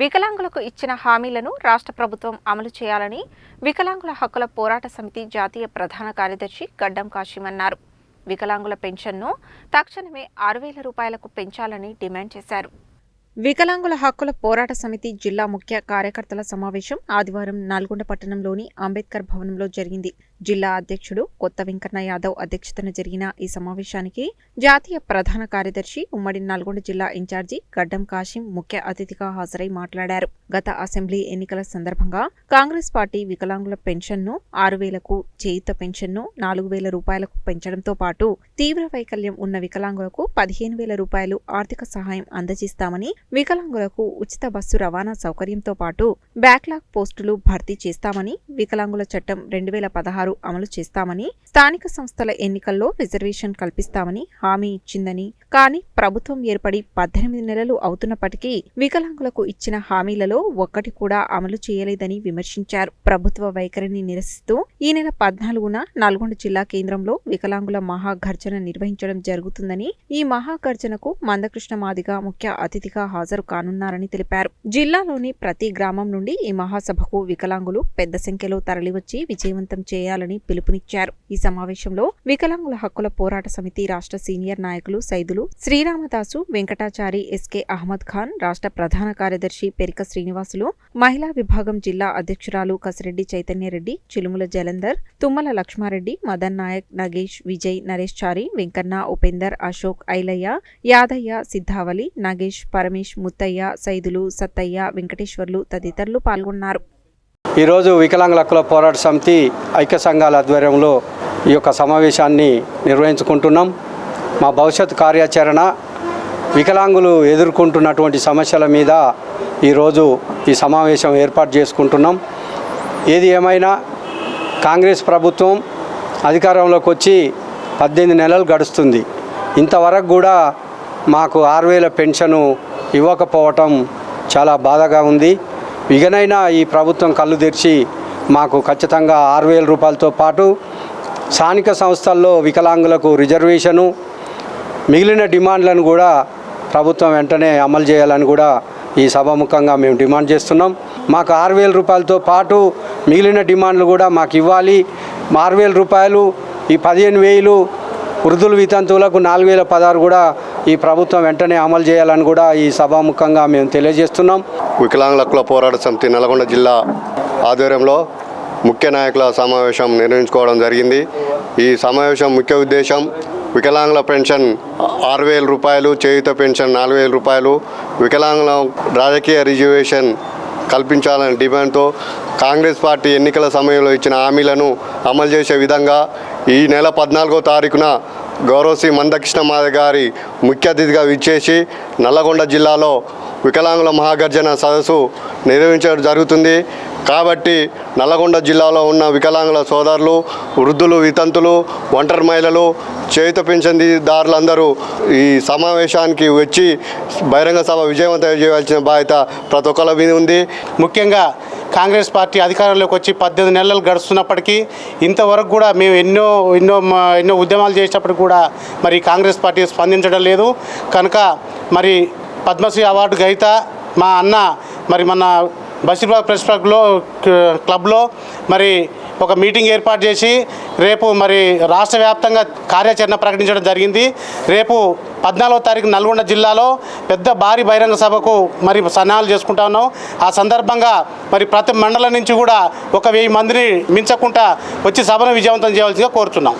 వికలాంగులకు ఇచ్చిన హామీలను రాష్ట్ర ప్రభుత్వం అమలు చేయాలని వికలాంగుల హక్కుల పోరాట సమితి జాతీయ ప్రధాన కార్యదర్శి గడ్డం కాశీం అన్నారు వికలాంగుల పెన్షన్ను తక్షణమే ఆరు వేల రూపాయలకు పెంచాలని డిమాండ్ చేశారు. వికలాంగుల హక్కుల పోరాట సమితి జిల్లా ముఖ్య కార్యకర్తల సమావేశం ఆదివారం నల్గొండ పట్టణంలోని అంబేద్కర్ భవనంలో జరిగింది. జిల్లా అధ్యక్షుడు కొత్త వెంకన్న యాదవ్ అధ్యక్షతన జరిగిన ఈ సమావేశానికి జాతీయ ప్రధాన కార్యదర్శి ఉమ్మడి నల్గొండ జిల్లా ఇన్ఛార్జి గడ్డం కాశీం ముఖ్య అతిథిగా హాజరై మాట్లాడారు. గత అసెంబ్లీ ఎన్నికల సందర్భంగా కాంగ్రెస్ పార్టీ వికలాంగుల పెన్షన్ను ఆరు వేలకు చేయుత పెన్షన్ను నాలుగు వేల రూపాయలకు పెంచడంతో పాటు తీవ్ర వైకల్యం ఉన్న వికలాంగులకు పదిహేను వేల రూపాయలు ఆర్థిక సహాయం అందజేస్తామని వికలాంగులకు ఉచిత బస్సు రవాణా సౌకర్యంతో పాటు బ్యాక్లాగ్ పోస్టులు భర్తీ చేస్తామని వికలాంగుల చట్టం రెండు వేల పదహారు అమలు చేస్తామని స్థానిక సంస్థల ఎన్నికల్లో రిజర్వేషన్ కల్పిస్తామని హామీ ఇచ్చిందని కానీ ప్రభుత్వం ఏర్పడి పద్దెనిమిది నెలలు అవుతున్నప్పటికీ వికలాంగులకు ఇచ్చిన హామీలలో ఒక్కటి కూడా అమలు చేయలేదని విమర్శించారు. ప్రభుత్వ వైఖరిని నిరసిస్తూ ఈ నెల పద్నాలుగున నల్గొండ జిల్లా కేంద్రంలో వికలాంగుల మహాగర్జన నిర్వహించడం జరుగుతుందని ఈ మహాగర్జనకు మందకృష్ణ మాదిగ ముఖ్య అతిథిగా హాజరు కానున్నారని తెలిపారు. జిల్లాలోని ప్రతి గ్రామం నుండి ఈ మహాసభకు వికలాంగులు పెద్ద సంఖ్యలో తరలివచ్చి విజయవంతం చేయాలని పిలుపునిచ్చారు. ఈ సమావేశంలో వికలాంగుల హక్కుల పోరాట సమితి రాష్ట్ర సీనియర్ నాయకులు సైదులు శ్రీరామదాసు వెంకటాచారి ఎస్కే అహ్మద్ ఖాన్ రాష్ట్ర ప్రధాన కార్యదర్శి పెరిక శ్రీనివాసులు మహిళా విభాగం జిల్లా అధ్యక్షురాలు కసిరెడ్డి చైతన్యరెడ్డి చిలుముల జలంధర్ తుమ్మల లక్ష్మారెడ్డి మదన్ నాయక్ నగేష్ విజయ్ నరేష్ చారి వెంకన్న ఉపేందర్ అశోక్ ఐలయ్య యాదయ్య సిద్ధావలి నాగేష్ రమేష్ ముత్తయ్య సైదులు సత్తయ్య వెంకటేశ్వర్లు తదితరులు పాల్గొన్నారు. ఈరోజు వికలాంగుల హక్కుల పోరాట సమితి ఐక్య సంఘాల ఆధ్వర్యంలో ఈ యొక్క సమావేశాన్ని నిర్వహించుకుంటున్నాం. మా భవిష్యత్ కార్యాచరణ వికలాంగులు ఎదుర్కొంటున్నటువంటి సమస్యల మీద ఈరోజు ఈ సమావేశం ఏర్పాటు చేసుకుంటున్నాం. ఏది ఏమైనా కాంగ్రెస్ ప్రభుత్వం అధికారంలోకి వచ్చి పద్దెనిమిది నెలలు గడుస్తుంది. ఇంతవరకు కూడా మాకు ఆరు వేల పెన్షను ఇవ్వకపోవటం చాలా బాధగా ఉంది. ఇకనైనా ఈ ప్రభుత్వం కళ్ళు తెరిచి మాకు ఖచ్చితంగా ఆరు వేల రూపాయలతో పాటు స్థానిక సంస్థల్లో వికలాంగులకు రిజర్వేషను మిగిలిన డిమాండ్లను కూడా ప్రభుత్వం వెంటనే అమలు చేయాలని కూడా ఈ సభాముఖంగా మేము డిమాండ్ చేస్తున్నాం. మాకు ఆరు వేల రూపాయలతో పాటు మిగిలిన డిమాండ్లు కూడా మాకు ఇవ్వాలి. ఆరు వేల రూపాయలు ఈ పదిహేను వేలు వృద్ధుల వితంతువులకు నాలుగు వేల పదహారు కూడా ఈ ప్రభుత్వం వెంటనే అమలు చేయాలని కూడా ఈ సభాముఖంగా మేము తెలియజేస్తున్నాం. వికలాంగుల హక్కుల పోరాట సమితి నల్గొండ జిల్లా ఆధ్వర్యంలో ముఖ్య నాయకుల సమావేశం నిర్వహించుకోవడం జరిగింది. ఈ సమావేశం ముఖ్య ఉద్దేశం వికలాంగుల పెన్షన్ ఆరు వేల రూపాయలు చేయుత పెన్షన్ నాలుగు వేల రూపాయలు వికలాంగుల రాజకీయ రిజర్వేషన్ కల్పించాలనే డిమాండ్తో కాంగ్రెస్ పార్టీ ఎన్నికల సమయంలో ఇచ్చిన హామీలను అమలు చేసే విధంగా ఈ నెల పద్నాలుగో తారీఖున గౌరవశ్రీ మందకృష్ణ మాధ గారి ముఖ్య అతిథిగా విచ్చేసి నల్లగొండ జిల్లాలో వికలాంగుల మహాగర్జన సదస్సు నిర్వహించడం జరుగుతుంది. కాబట్టి నల్లగొండ జిల్లాలో ఉన్న వికలాంగుల సోదరులు వృద్ధులు వితంతులు ఒంటరి మహిళలు చేయుత పెన్షన్దారులందరూ ఈ సమావేశానికి వచ్చి బహిరంగ సభ విజయవంతం చేయాల్సిన బాధ్యత ప్రతి ఒక్కరి మీద ఉంది. ముఖ్యంగా కాంగ్రెస్ పార్టీ అధికారంలోకి వచ్చి పద్దెనిమిది నెలలు గడుస్తున్నప్పటికీ ఇంతవరకు కూడా మేము ఎన్నో ఎన్నో మా- ఎన్నో ఉద్యమాలు చేసేటప్పటికి కూడా మరి కాంగ్రెస్ పార్టీ స్పందించడం లేదు. కనుక మరి పద్మశ్రీ అవార్డు గైత మా అన్న మరి మన బషీర్బాగ్ ప్రెస్ క్లబ్లో క్లబ్లో మరి ఒక మీటింగ్ ఏర్పాటు చేసి రేపు మరి రాష్ట్ర వ్యాప్తంగా కార్యాచరణ ప్రకటించడం జరిగింది. రేపు పద్నాలుగో తారీఖు నల్గొండ జిల్లాలో పెద్ద భారీ బహిరంగ సభకు మరి సన్నాహాలు చేసుకుంటా ఉన్నాం. ఆ సందర్భంగా మరి ప్రతి మండలం నుంచి కూడా ఒక వెయ్యి మందిని మించకుండా వచ్చి సభను విజయవంతం చేయవలసిందిగా కోరుతున్నాం.